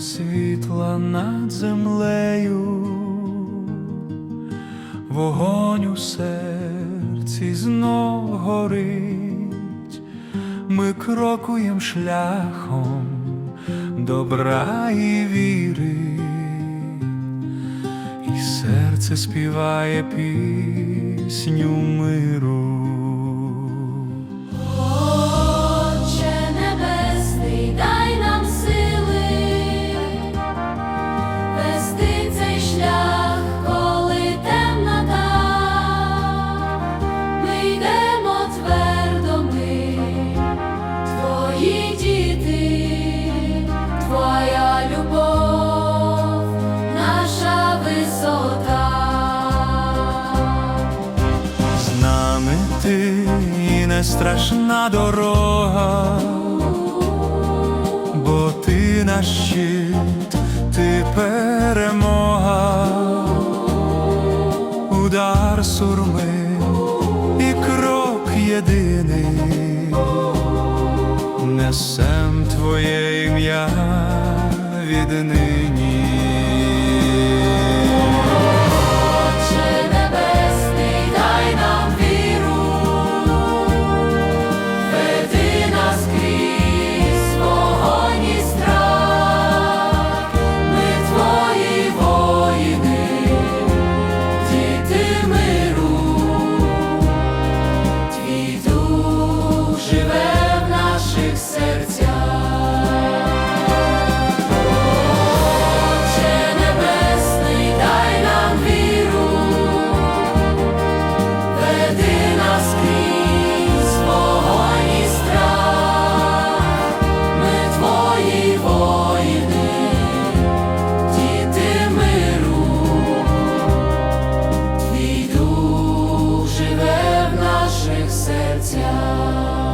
світла над землею, вогонь у серці знов горить, ми крокуєм шляхом добра і віри, і серце співає пісню миру. Страшна дорога, бо ти наш щит, ти перемога, удар сурми і крок єдиний, несем твоє ім'я віднині. Твій